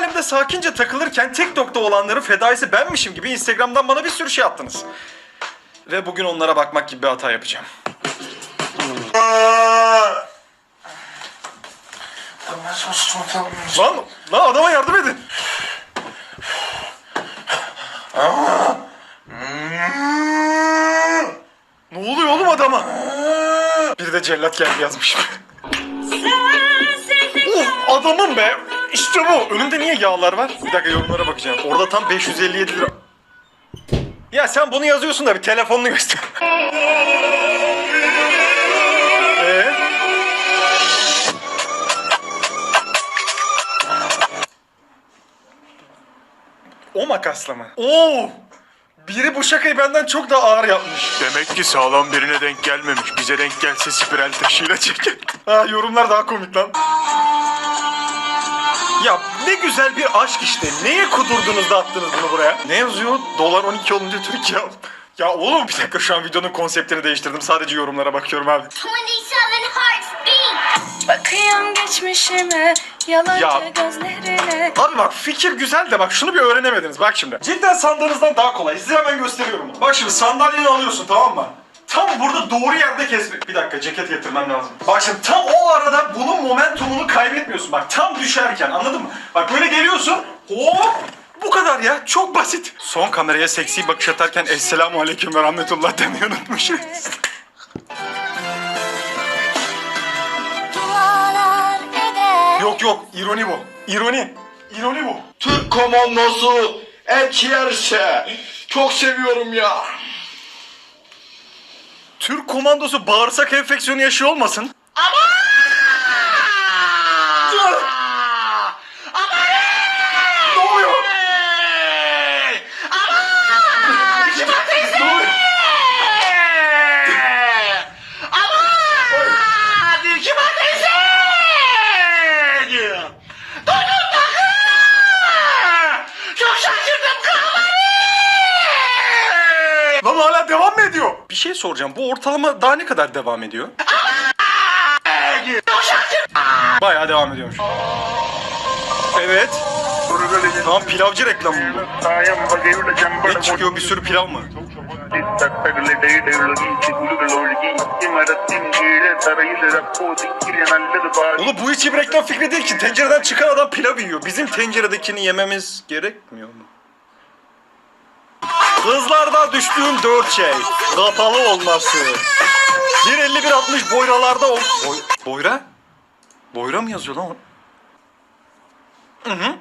halimde sakince takılırken TikTok'ta olanların fedaisi benmişim gibi Instagram'dan bana bir sürü şey attınız. Ve bugün onlara bakmak gibi bir hata yapacağım. Lan, lan adama yardım edin. Ne oluyor oğlum adama? Bir de cellat geldi yazmış. Uf adamım be. İşte bu. Önümde niye yağlar var? Bir dakika yorumlara bakacağım. Orada tam 557 lira. Ya sen bunu yazıyorsun da bir telefonunu göster. Ee? O makasla mı? Oo! Biri bu şakayı benden çok daha ağır yapmış. Demek ki sağlam birine denk gelmemiş. Bize denk gelse spiral taşıyla çeker. Ha yorumlar daha komik lan. Ya ne güzel bir aşk işte. Neye kudurdunuz da attınız bunu buraya? Ne yazıyor? Dolar 12 olunca Türkiye al. Ya oğlum bir dakika şu an videonun konseptini değiştirdim. Sadece yorumlara bakıyorum abi. 27 hearts beat. Bakıyorum geçmişime, yalancı Ya. gözlerine. Abi bak fikir güzel de bak şunu bir öğrenemediniz. Bak şimdi. Cidden sandığınızdan daha kolay. Size hemen gösteriyorum. Bak şimdi sandalyeni alıyorsun tamam mı? Tam burada doğru yerde kesmek. Bir dakika ceket getirmem lazım. Bak şimdi tam o arada bunun momentumunu kaybetmiyorsun. Bak tam düşerken anladın mı? Bak böyle geliyorsun. Hop! Bu kadar ya. Çok basit. Son kameraya seksi bakış atarken Esselamu Aleyküm ve Rahmetullah demeyi unutmuşuz. Yok yok. ironi bu. İroni. İroni bu. Türk komandosu et yerse çok seviyorum ya. Türk komandosu bağırsak enfeksiyonu yaşıyor olmasın? Devam mı ediyor? Bir şey soracağım. Bu ortalama daha ne kadar devam ediyor? Bayağı devam ediyormuş. Evet. Tamam pilavcı reklamı bu. Ne çıkıyor bir sürü pilav mı? Oğlum bu hiç bir reklam fikri değil ki. Tencereden çıkan adam pilav yiyor. Bizim tenceredekini yememiz gerekmiyor mu? Kızlarda düştüğüm dört şey. Kapalı olması. 1.51.60 boyralarda ol... Boy... Boyra? Boyra mı yazıyor lan? Hı hı.